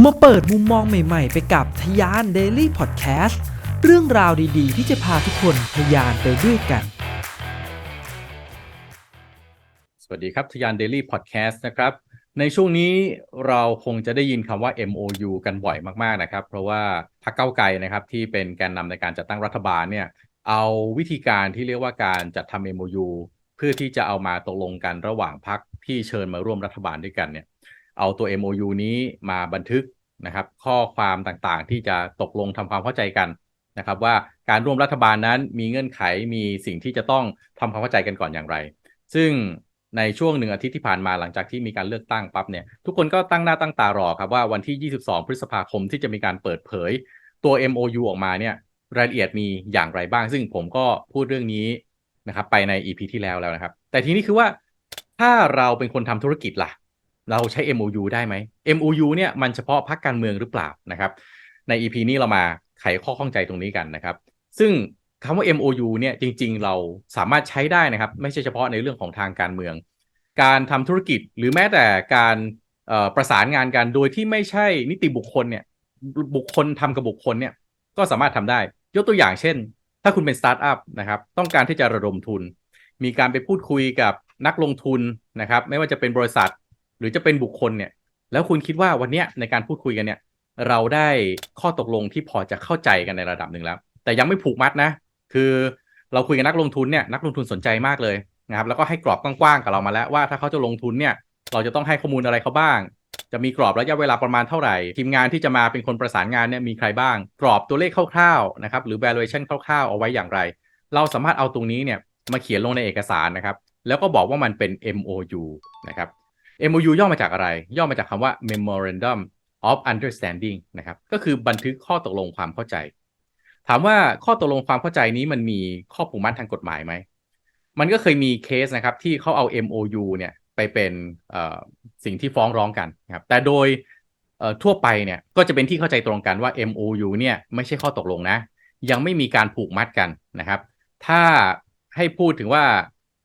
มาเปิดมุมมองใหม่ๆ ไปกับทยาน Daily Podcast เรื่องราวดีๆ ที่จะพาทุกคนทยานไปด้วยกัน สวัสดีครับทยาน Daily Podcast นะครับ ในช่วงนี้เราคงจะได้ยินคำว่า MOU กันบ่อยมากๆนะครับ เพราะว่าพรรคเก้าไกลนะครับที่เป็นแกนนำในการจัดตั้งรัฐบาลเนี่ยเอาวิธีการที่เรียกว่าการจัดทำ MOU เพื่อที่จะเอามาตกลงกันระหว่างพรรคที่เชิญมาร่วมรัฐบาลด้วยกันเนี่ย เอาตัว MOU นี้มาบันทึกนะครับ ข้อความต่างๆ ที่จะตกลงทำความเข้าใจกันนะครับ ว่าการร่วมรัฐบาลนั้นมีเงื่อนไขมีสิ่งที่จะต้องทำความเข้าใจกันก่อนอย่างไร ซึ่งในช่วงหนึ่งอาทิตย์ที่ผ่านมาหลังจากที่มีการเลือกตั้งปั๊บเนี่ยทุกคนก็ตั้งหน้าตั้งตารอครับว่าวันที่ 22 พฤษภาคมที่จะมีการเปิดเผย ตัว MOU ออกมาเนี่ยรายละเอียดมีอย่างไรบ้าง ซึ่งผมก็พูดเรื่องนี้นะครับไปใน EP ที่แล้วแล้วนะครับ แต่ทีนี้คือว่าถ้าเราเป็นคนทำธุรกิจล่ะ เราใช้ MOU ได้ไหม MOU เนี่ยมันเฉพาะพรรคการเมืองหรือเปล่านะครับ ใน EP นี้เรามาไขข้อข้องใจตรงนี้กันนะครับ ซึ่งคำว่า MOU เนี่ยจริง ๆ เราสามารถใช้ได้นะครับ ไม่ใช่เฉพาะในเรื่องของทางการเมือง การทำธุรกิจหรือแม้แต่การประสานงานกันโดยที่ไม่ใช่นิติบุคคลเนี่ยบุคคลทำกับบุคคลเนี่ยก็สามารถทำได้ ยกตัวอย่างเช่น ถ้าคุณเป็นสตาร์ทอัพนะครับต้องการที่จะระดมทุน มีการไปพูดคุยกับนักลงทุนนะครับ ไม่ว่าจะเป็นบริษัท รือจะเป็นบุคคลเนี่ย แล้วคุณคิดว่าวันนี้ในการพูดคุยกันเนี่ย เราได้ข้อตกลงที่พอจะเข้าใจกันในระดับหนึ่งแล้ว แต่ยังไม่ผูกมัดนะ คือเราคุยกับนักลงทุนเนี่ยนักลงทุนสนใจมากเลยนะครับ แล้วก็ให้กรอบกว้างๆกับเรามาแล้วว่าถ้าเขาจะลงทุนเนี่ยเราจะต้องให้ข้อมูลอะไรเขาบ้าง จะมีกรอบระยะเวลาประมาณเท่าไหร่ ทีมงานที่จะมาเป็นคนประสานงานเนี่ยมีใครบ้าง กรอบตัวเลขคร่าวๆนะครับหรือ valuation คร่าวๆเอาไว้อย่างไร เราสามารถเอาตรงนี้เนี่ยมาเขียนลงในเอกสารนะครับ แล้วก็บอกว่ามันเป็น MOU นะครับ MOU ย่อมาจากอะไร ย่อมาจากคำว่า Memorandum of Understanding นะครับ ก็คือบันทึกข้อตกลงความเข้าใจ ถามว่าข้อตกลงความเข้าใจนี้มันมีข้อผูกมัดทางกฎหมายไหม มันก็เคยมีเคสนะครับที่เขาเอา MOU เนี่ยไปเป็นสิ่งที่ฟ้องร้องกันนะครับ แต่โดยทั่วไปเนี่ยก็จะเป็นที่เข้าใจตรงกันว่า MOU เนี่ยไม่ใช่ข้อตกลงนะ ยังไม่มีการผูกมัดกันนะครับ ถ้าให้พูดถึงว่า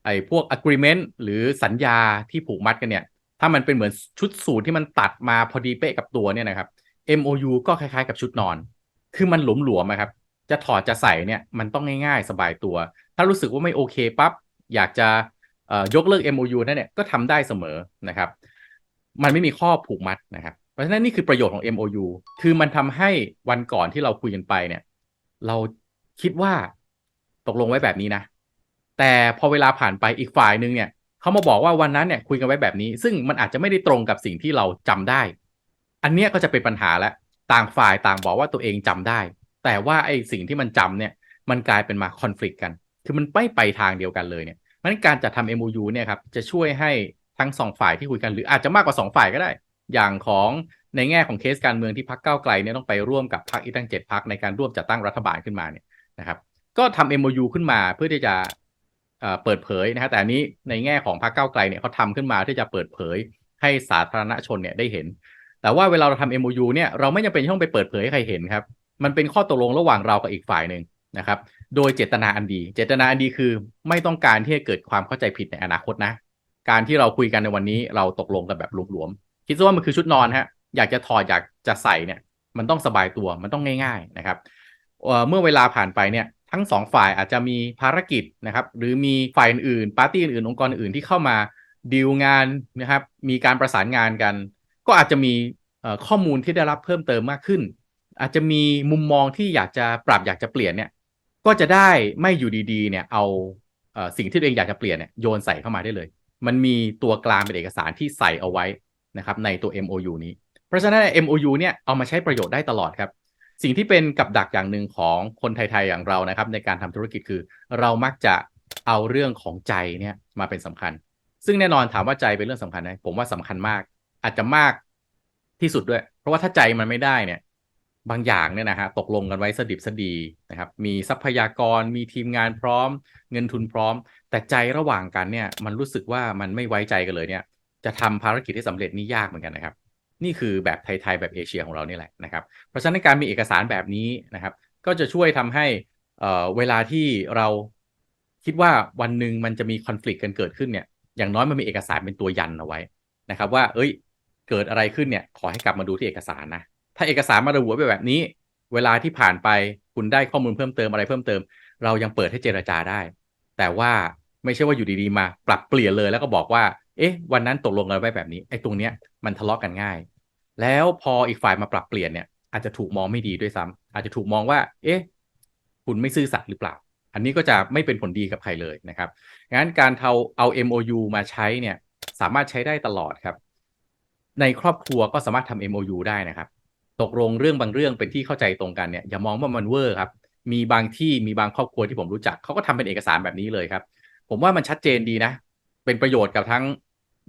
ไอ้พวก agreement หรือสัญญาที่ผูกมัดกันเนี่ย ถ้ามันเป็นเหมือนชุดสูทที่มันตัดมาพอดีเป๊ะกับตัวเนี่ยนะครับ MOU ก็คล้ายๆ กับชุดนอน คือมันหลวมๆครับ จะถอดจะใส่เนี่ยมันต้องง่ายๆ สบายตัว ถ้ารู้สึกว่าไม่โอเคปั๊บอยากจะยกเลิก MOU นั่นเนี่ยก็ทำได้เสมอนะครับ มันไม่มีข้อผูกมัดนะครับ เพราะฉะนั้นนี่คือประโยชน์ของ MOU คือมันทำให้วันก่อนที่เราคุยกันไปเนี่ย เราคิดว่าตกลงไว้แบบนี้นะ แต่พอเวลาผ่านไปอีกฝ่ายหนึ่งเนี่ย เขามาบอกว่าวันนั้นเนี่ยคุยกันไว้แบบนี้ ซึ่งมันอาจจะไม่ได้ตรงกับสิ่งที่เราจำได้ อันเนี้ยก็จะเป็นปัญหาแล้วต่างฝ่ายต่างบอกว่าตัวเองจำได้ แต่ว่าไอ้สิ่งที่มันจำเนี่ยมันกลายเป็นมาคอนฟ lict กัน คือมันไม่ไปทางเดียวกันเลยเนี่ยเพราะนั้นการจัดทำ MOU เนี่ยครับจะช่วยให้ทั้งสองฝ่ายที่คุยกันหรืออาจจะมากกว่า2ฝ่ายก็ได้ อย่างของในแง่ของเคสการเมืองที่พักเก้าไกลเนี่ยต้องไปร่วมกับพักอีกตั้งเจ็ดพักในการร่วมจัดตั้งรัฐบาลขึ้นมาเนี่ยนะครับ ก็ทำ MOU ขึ้นมาเพื่อที่จะ เปิดเผยนะฮะแต่อันนี้ในแง่ของพรรคเก้าไกลเนี่ยเขาทำขึ้นมาที่จะเปิดเผยให้สาธารณชนเนี่ยได้เห็น แต่ว่าเวลาเราทำ MOU เนี่ยเราไม่จำเป็นต้องไปเปิดเผยให้ใครเห็นครับ มันเป็นข้อตกลงระหว่างเรากับอีกฝ่ายหนึ่งนะครับ โดยเจตนาอันดี เจตนาอันดีคือไม่ต้องการที่จะเกิดความเข้าใจผิดในอนาคตนะ การที่เราคุยกันในวันนี้เราตกลงกันแบบหลวมๆคิดว่ามันคือชุดนอนฮะอยากจะถอดอยากจะใส่เนี่ย มันต้องสบายตัวมันต้องง่าย ๆนะครับเมื่อเวลาผ่านไปเนี่ย ทั้งสองฝ่ายอาจจะมีภารกิจนะครับ หรือมีฝ่ายอื่นปาร์ตี้อื่นองค์กรอื่นที่เข้ามาดีลงานนะครับ มีการประสานงานกัน ก็อาจจะมีข้อมูลที่ได้รับเพิ่มเติมมากขึ้น อาจจะมีมุมมองที่อยากจะปรับอยากจะเปลี่ยนเนี่ย ก็จะได้ไม่อยู่ดีๆ เนี่ยเอาสิ่งที่ตัวเองอยากจะเปลี่ยนเนี่ยโยนใส่เข้ามาได้เลย มันมีตัวกลางเป็นเอกสารที่ใส่เอาไว้นะครับในตัว MOU นี้ เพราะฉะนั้น MOU เนี่ยเอามาใช้ประโยชน์ได้ตลอดครับ สิ่งที่เป็นกับดักอย่างหนึ่งของคนไทยๆอย่างเรานะครับ ในการทำธุรกิจคือ เรามักจะเอาเรื่องของใจเนี่ยมาเป็นสำคัญ ซึ่งแน่นอนถามว่าใจเป็นเรื่องสำคัญไหมผมว่าสำคัญมาก อาจจะมากที่สุดด้วย เพราะว่าถ้าใจมันไม่ได้เนี่ย บางอย่างเนี่ยนะฮะตกลงกันไว้สดิบสดีนะครับ มีทรัพยากรมีทีมงานพร้อม เงินทุนพร้อม แต่ใจระหว่างกันเนี่ย มันรู้สึกว่ามันไม่ไว้ใจกันเลยเนี่ย จะทำภารกิจให้สำเร็จนี่ยากเหมือนกันนะครับ นี่คือแบบไทยๆแบบเอเชียของเรานี่แหละนะครับ เพราะฉะนั้นการมีเอกสารแบบนี้นะครับ ก็จะช่วยทำให้เวลาที่เราคิดว่าวันหนึ่งมันจะมีคอน FLICT กันเกิดขึ้นเนี่ยอย่างน้อยมันมีเอกสารเป็นตัวยันเอาไว้นะครับ ว่า เอ้ย เกิดอะไรขึ้นเนี่ย ขอให้กลับมาดูที่เอกสารนะ ถ้าเอกสารมาระบุไว้แบบนี้ เวลาที่ผ่านไปคุณได้ข้อมูลเพิ่มเติมอะไรเพิ่มเติม เรายังเปิดให้เจรจาได้ แต่ว่าไม่ใช่ว่าอยู่ดีๆมา ปรับเปลี่ยนเลยแล้วก็บอกว่า เอ๊ะ วันนั้นตกลงกันไว้แบบนี้ไอ้ตรงเนี้ยมันทะเลาะกันง่าย แล้วพออีกฝ่ายมาปรับเปลี่ยนเนี่ยอาจจะถูกมองไม่ดีด้วยซ้ำอาจจะถูกมองว่า เอ๊ะ คุณไม่ซื่อสัตย์หรือเปล่า อันนี้ก็จะไม่เป็นผลดีกับใครเลยนะครับงั้นการเอาเอา MOU มาใช้เนี่ยสามารถใช้ได้ตลอดครับ ในครอบครัวก็สามารถทำ MOU ได้นะครับ ตกลงเรื่องบางเรื่องเป็นที่เข้าใจตรงกันเนี่ยอย่ามองว่ามันเวอร์ครับมีบางที่มีบางครอบครัวที่ผมรู้จักเขาก็ทำเป็นเอกสารแบบนี้เลยครับ ผมว่ามันชัดเจนดีนะ เป็นประโยชน์กับทั้ง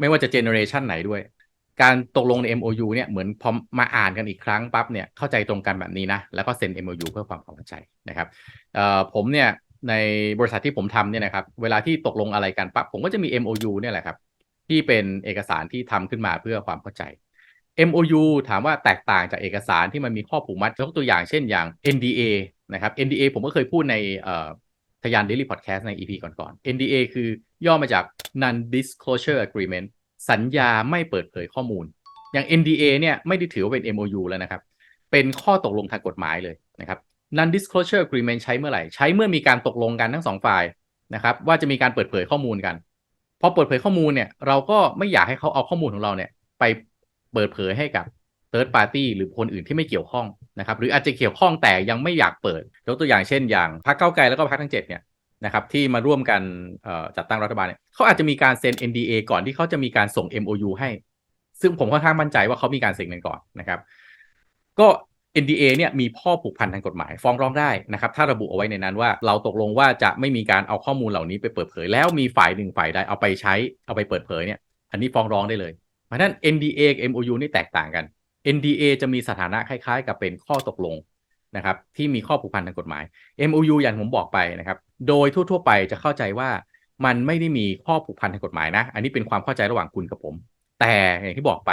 ไม่ว่าจะเจเนอเรชันไหนด้วย การตกลงใน MOU เนี่ยเหมือนพอมาอ่านกันอีกครั้งปั๊บเนี่ยเข้าใจตรงกันแบบนี้นะ แล้วก็เซ็น MOU เพื่อความเข้าใจนะครับผมเนี่ยในบริษัทที่ผมทำเนี่ยนะครับเวลาที่ตกลงอะไรกันปั๊บผมก็จะมี MOU เนี่ยแหละครับที่เป็นเอกสารที่ทำขึ้นมาเพื่อความเข้าใจ MOU ถามว่าแตกต่างจากเอกสารที่มันมีข้อผูกมัดยกตัวอย่างเช่นอย่าง NDA นะครับ NDA ผมก็เคยพูดใน ทยาน Daily Podcast ใน EP ก่อนๆ NDA คือย่อมาจาก Non Disclosure Agreement สัญญาไม่เปิดเผยข้อมูล อย่าง NDA เนี่ยไม่ได้ถือว่าเป็น MOU แล้วนะครับ เป็นข้อตกลงทางกฎหมายเลยนะครับ Non Disclosure Agreement ใช้เมื่อไหร่ ใช้เมื่อมีการตกลงกันทั้งสองฝ่ายนะครับว่าจะมีการเปิดเผยข้อมูลกัน พอเปิดเผยข้อมูลเนี่ยเราก็ไม่อยากให้เขาเอาข้อมูลของเราเนี่ยไปเปิดเผยให้กับ third party หรือคนอื่นที่ไม่เกี่ยวข้องนะครับหรืออาจจะเกี่ยวข้องแต่ยังไม่อยากเปิดยกตัวอย่างเช่น อย่างพรรคเก้าไกลแล้วก็พรรคทั้งเจ็ดเนี่ยนะครับที่มาร่วมกันจัดตั้งรัฐบาลเนี่ยเขาอาจจะมีการเซ็น NDA ก่อนที่เขาจะมีการส่ง MOU ให้ ซึ่งผมค่อนข้างมั่นใจว่าเขามีการเซ็นกันก่อนนะครับก็ NDA เนี่ยมีข้อผูกพันทางกฎหมายฟ้องร้องได้นะครับ ถ้าระบุเอาไว้ในนั้นว่าเราตกลงว่าจะไม่มีการเอาข้อมูลเหล่านี้ไปเปิดเผย แล้วมีฝ่ายหนึ่งฝ่ายใดเอาไปใช้เอาไปเปิดเผยเนี่ย อันนี้ฟ้องร้องได้เลย เพราะฉะนั้น NDA กับ MOU นี่แตกต่างกัน NDA จะมีสถานะคล้ายๆ กับเป็นข้อตกลงนะครับที่มีข้อผูกพันทางกฎหมาย MOU อย่างผมบอกไปนะครับโดยทั่วๆไปจะเข้าใจว่ามันไม่ได้มีข้อผูกพันทางกฎหมายนะ อันนี้เป็นความเข้าใจระหว่างคุณกับผม แต่อย่างที่บอกไป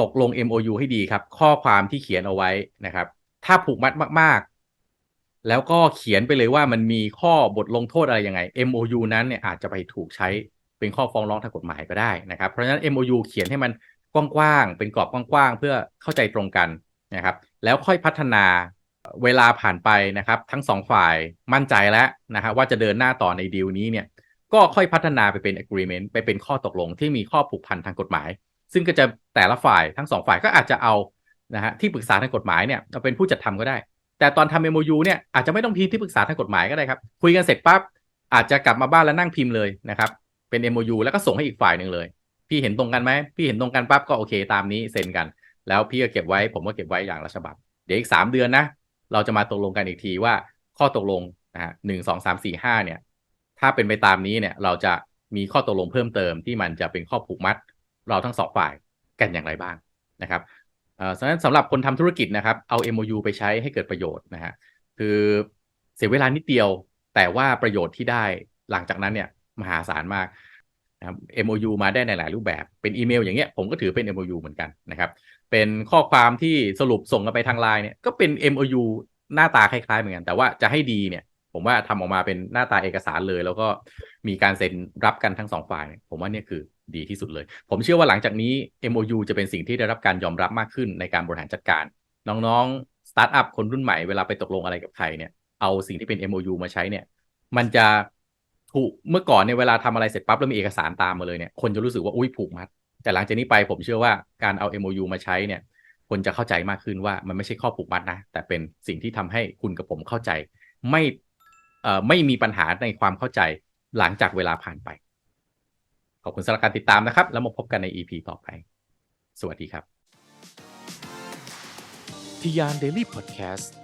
ตกลง MOU ให้ดีครับ ข้อความที่เขียนเอาไว้นะครับ ถ้าผูกมัดมาก ๆ แล้วก็เขียนไปเลยว่ามันมีข้อบทลงโทษอะไรยังไง MOU นั้นเนี่ยอาจจะไปถูกใช้เป็นข้อฟ้องร้องทางกฎหมายก็ได้นะครับ เพราะฉะนั้น MOU เขียนให้มัน กว้างๆเป็นกรอบกว้างๆเพื่อเข้าใจตรงกันนะครับแล้วค่อยพัฒนาเวลาผ่านไปนะครับ ทั้งสองฝ่ายมั่นใจแล้วนะฮะว่าจะเดินหน้าต่อในดีลนี้เนี่ยก็ค่อยพัฒนาไปเป็น agreement ไปเป็นข้อตกลงที่มีข้อผูกพันทางกฎหมาย ซึ่งก็จะแต่ละฝ่ายทั้งสองฝ่ายก็อาจจะเอานะฮะที่ปรึกษาทางกฎหมายเนี่ยมาเป็นผู้จัดทำก็ได้ แต่ตอนทำ MOU เนี่ยอาจจะไม่ต้องพิมพ์ที่ปรึกษาทางกฎหมายก็ได้ครับ คุยกันเสร็จปั๊บอาจจะกลับมาบ้านแล้วนั่งพิมพ์เลยนะครับเป็น MOU แล้วก็ส่งให้อีกฝ่ายหนึ่งเลย พี่เห็นตรงกันไหมพี่เห็นตรงกันปั๊บก็โอเคตามนี้เซ็นกัน แล้วพี่ก็เก็บไว้ ผมก็เก็บไว้อย่างละฉบับ เดี๋ยวอีกสามเดือนนะ เราจะมาตกลงกันอีกทีว่าข้อตกลงนะฮะหนึ่งสองสามสี่ห้าเนี่ย ถ้าเป็นไปตามนี้เนี่ยเราจะมีข้อตกลงเพิ่มเติมที่มันจะเป็นข้อผูกมัด เราทั้งสองฝ่ายกันอย่างไรบ้างนะครับเอ่อฉะนั้นสำหรับคนทำธุรกิจนะครับ เอา MOU ไปใช้ให้เกิดประโยชน์นะฮะคือเสียเวลานิดเดียว แต่ว่าประโยชน์ที่ได้หลังจากนั้นเนี่ยมหาศาลมาก นะครับ MOU มาได้ในหลายรูปแบบเป็นอีเมลอย่างเงี้ยผมก็ถือเป็น MOU เหมือนกันนะครับ เป็นข้อความที่สรุปส่งกันไปทางไลน์เนี่ยก็เป็น MOU หน้าตาคล้ายๆเหมือนกัน แต่ว่าจะให้ดีเนี่ยผมว่าทำออกมาเป็นหน้าตาเอกสารเลย แล้วก็มีการเซ็นรับกันทั้งสองฝ่ายเนี่ยผมว่าเนี่ยคือดีที่สุดเลย ผมเชื่อว่าหลังจากนี้ MOU จะเป็นสิ่งที่ได้รับการยอมรับมากขึ้นในการบริหารจัดการ น้องๆสตาร์ทอัพคนรุ่นใหม่เวลาไปตกลงอะไรกับใครเนี่ยเอาสิ่งที่เป็น MOU มาใช้เนี่ย มันจะ ถูกเมื่อก่อนเนี่ยเวลาทำอะไรเสร็จปั๊บแล้วมีเอกสารตามมาเลยเนี่ยคนจะรู้สึกว่าอุ้ยผูกมัด แต่หลังจากนี้ไปผมเชื่อว่าการเอา MOU มาใช้เนี่ย คนจะเข้าใจมากขึ้นว่ามันไม่ใช่ข้อผูกมัดนะ แต่เป็นสิ่งที่ทำให้คุณกับผมเข้าใจ ไม่เอ่อไม่มีปัญหาในความเข้าใจหลังจากเวลาผ่านไป ขอบคุณสำหรับการติดตามนะครับ แล้วมาพบกันใน EP ต่อไป สวัสดีครับทียาน Daily Podcast พอดแคสต์